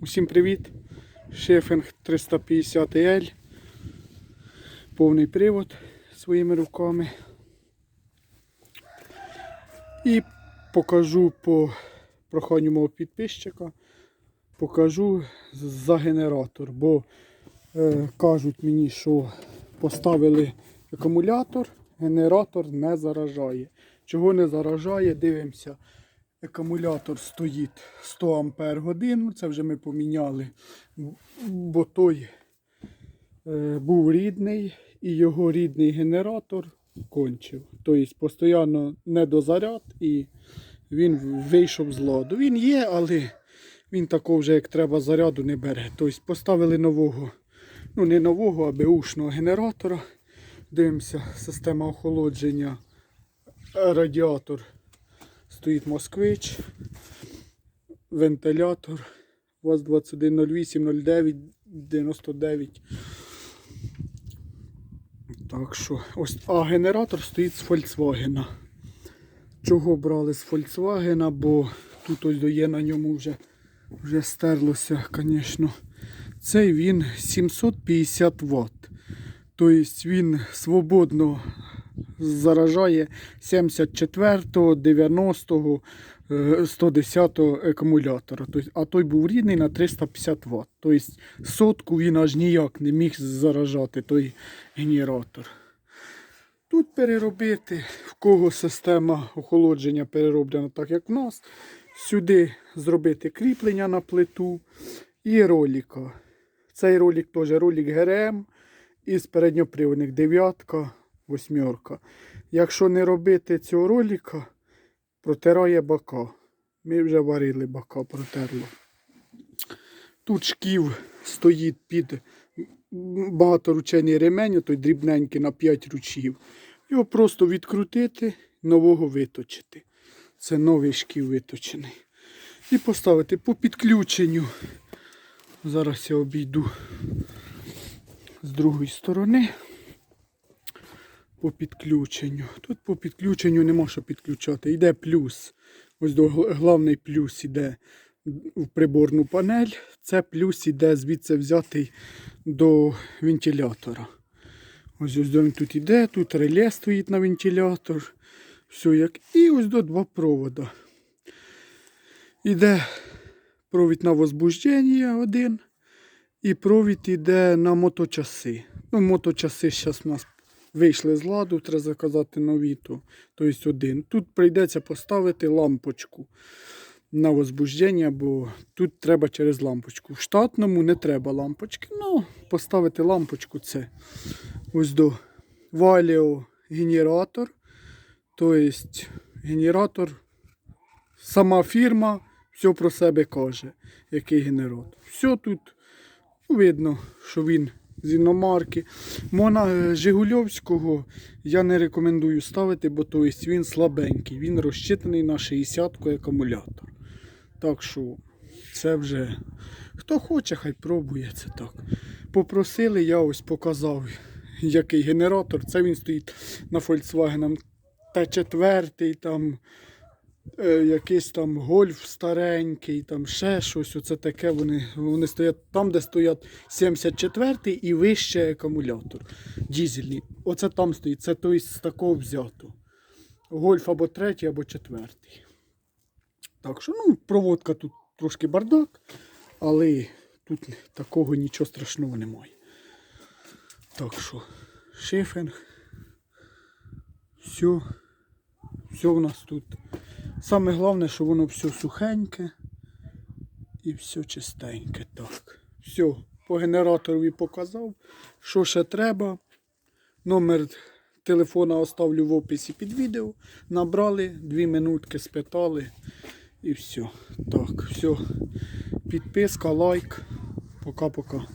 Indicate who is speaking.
Speaker 1: Усім привіт! Шефінг 350L. Повний привод своїми руками. І покажу по проханню мого підписчика. Покажу за генератор, бо е, кажуть мені, що поставили акумулятор, генератор не заражає. Чого не заражає, дивимося. Акумулятор стоїть 100 Ампер годин. Це вже ми поміняли, бо той е, був рідний і його рідний генератор кончив. Тобто постійно недозаряд і він вийшов з ладу. Він є, але він такого вже як треба заряду не бере. Тобто поставили нового, ну не нового, а беушного генератора. Дивимося, система охолодження, радіатор. Стоїть москвич, вентилятор. ВАЗ 2108 09 99. Так що, ось, а генератор стоїть з Volkswagen. Чого брали з Volkswagen, бо тут ось є на ньому вже, вже стерлося, звісно. Цей він 750 Вт. Тобто він свободно заражає 74-го, 90-го, е, 110-го акумулятора. Тобто, а той був рідний на 350 Вт. Тобто сотку він аж ніяк не міг заражати той генератор. Тут переробити, в кого система охолодження перероблена так, як в нас. Сюди зробити кріплення на плиту і роліка. Цей ролик теж ролик ГРМ із передньоприводних дев'ятка, восьмерка. Якщо не робити цього ролика, протирає бока. Ми вже варили бока, протерло. Тут шків стоїть під багаторучений ремень, той дрібненький на 5 ручів. Його просто відкрутити, нового виточити. Це новий шків виточений. І поставити по підключенню. Зараз я обійду з другої сторони. По підключенню. Тут по підключенню нема що підключати. Йде плюс. Ось до головний плюс іде в приборну панель. Це плюс іде звідси взятий до вентилятора. Ось ось він тут іде, тут реле стоїть на вентилятор. Все як. І ось до два провода. Іде провід на возбуждення один. І провід іде на моточаси. Ну, моточаси зараз у нас вийшли з ладу, треба заказати нові. То, тобто один. Тут прийдеться поставити лампочку на возбуждення, бо тут треба через лампочку. В штатному не треба лампочки. Ну, поставити лампочку це ось до валіо генератор. Тобто генератор, сама фірма все про себе каже, який генератор. Все тут видно, що він з іномарки. Мона е, Жигульовського я не рекомендую ставити, бо то есть він слабенький. Він розчитаний на 60 акумулятор. Так що це вже хто хоче, хай пробує це так. Попросили, я ось показав, який генератор. Це він стоїть на Volkswagen Т4, там е, якийсь там гольф старенький, там ще щось. Оце таке. Вони, вони стоять там, де стоять 74-й і вище акумулятор. Дізельний. Оце там стоїть. Це той з такого взято. Гольф або третій, або четвертий. Так що, ну, проводка тут трошки бардак, але тут такого нічого страшного немає. Так що, шифінг. Все. Все в нас тут. Саме головне, що воно все сухеньке і все чистеньке. Так. Все, по генераторові показав. Що ще треба. Номер телефона оставлю в описі під відео. Набрали, дві минутки спитали і все. Так, все. Підписка, лайк. Пока-пока.